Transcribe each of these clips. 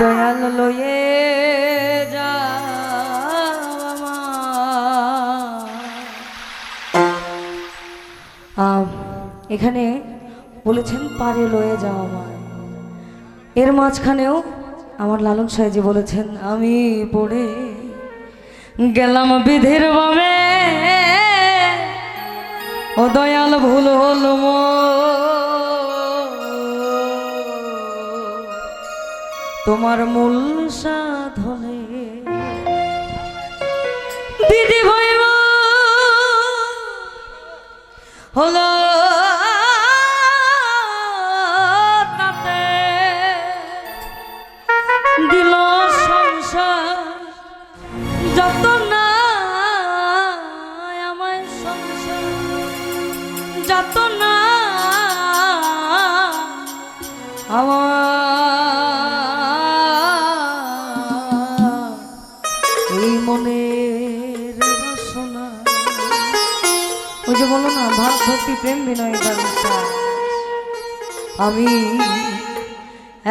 দয়াল লয়ে যা এখানে বলেছেন, পারে লয়ে যাও আমার। এর মাঝখানেও আমার লালন সাহেজি বলেছেন, আমি পড়ে গেলাম বিধির বামে। ও দয়াল, ভুল হল তোমার মূল সাধনে। দিদি ভৈব হলো ভক্তি প্রেম বিনয় আমি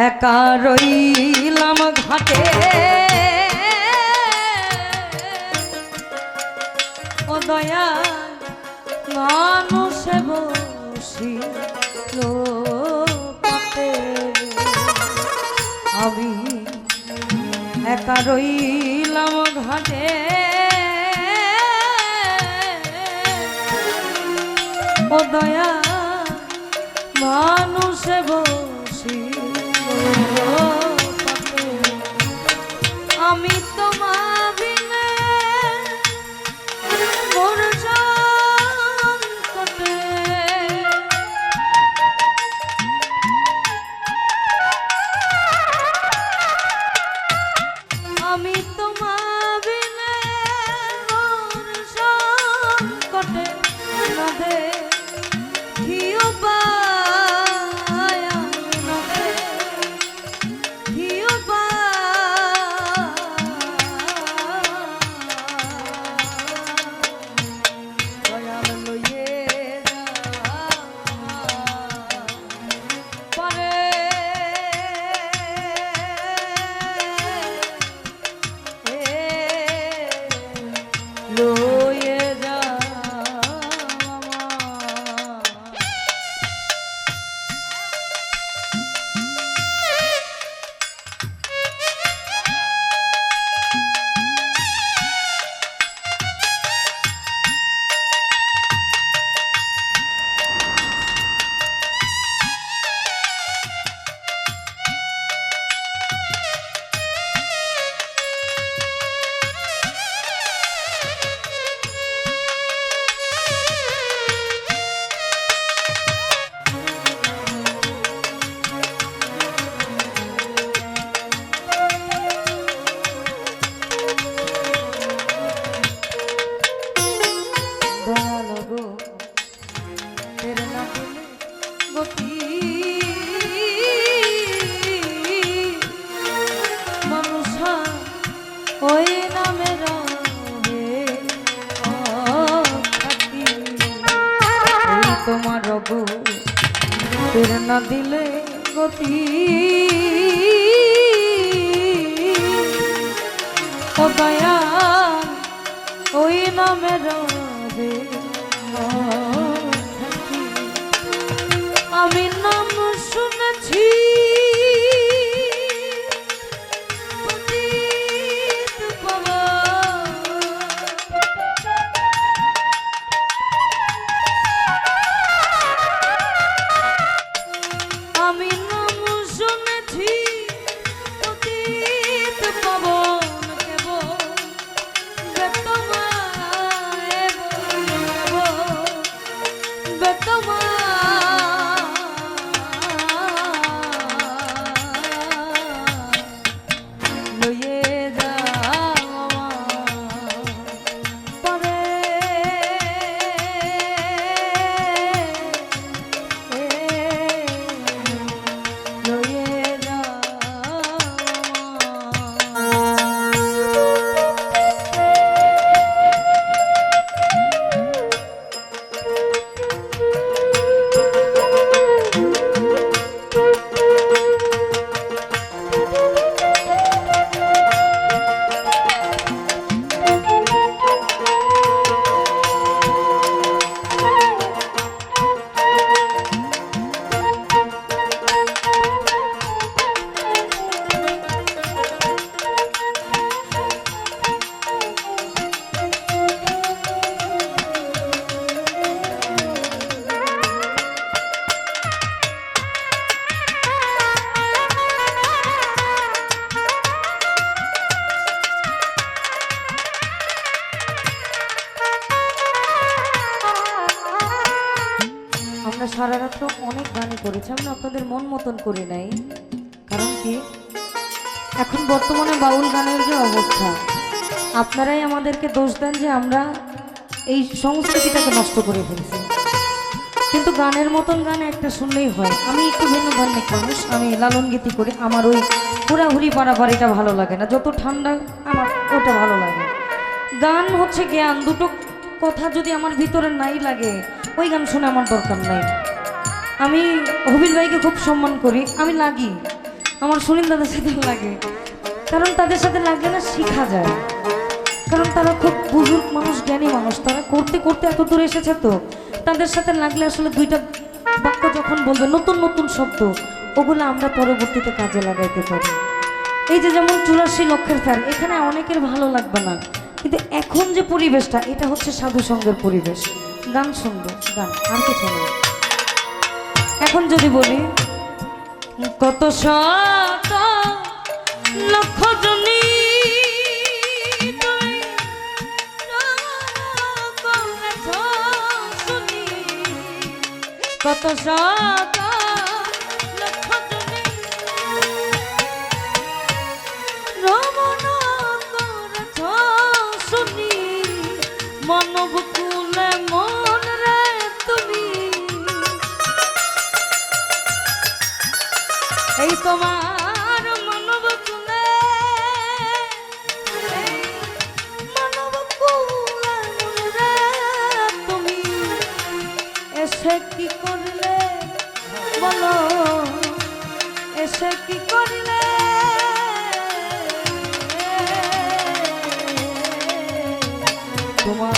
একা রইলাম ঘাটে। ও দয়া মানুষে বসি আমি একা রইলাম ঘাটে। ও দয়া মানুষে তোমার গো না দিলে গতি। ও দয়া ওই নামে রবে আমি তো অনেক গানই করেছি। আমরা আপনাদের মন মতন করি নাই। কারণ কি? এখন বর্তমানে বাউল গানের যে অবস্থা, আপনারাই আমাদেরকে দোষ দেন যে আমরা এই সংস্কৃতিটাকে নষ্ট করে ফেলছি। কিন্তু গানের মতন গান একটা শুনলেই হয়। আমি একটু ভিন্ন ধর্মিক মানুষ, আমি লালন গীতি করি, আমার ওই হুড়াহুড়ি পাড়াপাড়িটা ভালো লাগে না। যত ঠান্ডা, আমার ওটা ভালো লাগে। গান হচ্ছে জ্ঞান, দুটো কথা যদি আমার ভিতরে নাই লাগে, ওই গান শুনে আমার দরকার নাই। আমি হবিল ভাইকে খুব সম্মান করি, আমি লাগি। আমার সুনীল দাদার সাথে লাগে। কারণ তাদের সাথে লাগলে না শেখা যায়। কারণ তারা খুব বুজুর্গ মানুষ, জ্ঞানী মানুষ। তারা করতে করতে এত দূর এসেছে তো। তাদের সাথে লাগলে আসলে দুইটা বাক্য যখন বলবে, নতুন নতুন শব্দ, ওগুলো আমরা পরবর্তীতে কাজে লাগাইতে পারি। এই যে যেমন চুরাশি লক্ষের ফ্যান এখানে অনেকের ভালো লাগবে না। কিন্তু এখন যে পরিবেশটা, এটা হচ্ছে সাধু সঙ্গের পরিবেশ। গান শুনব, গান, আর কিছু এখন যদি বলি কত শত লক্ষ জনি কত শত এই তোমার মানব কুলে মানব কুলে তুমি এসে কি করলে বলো? এসে কি করলে? তোমার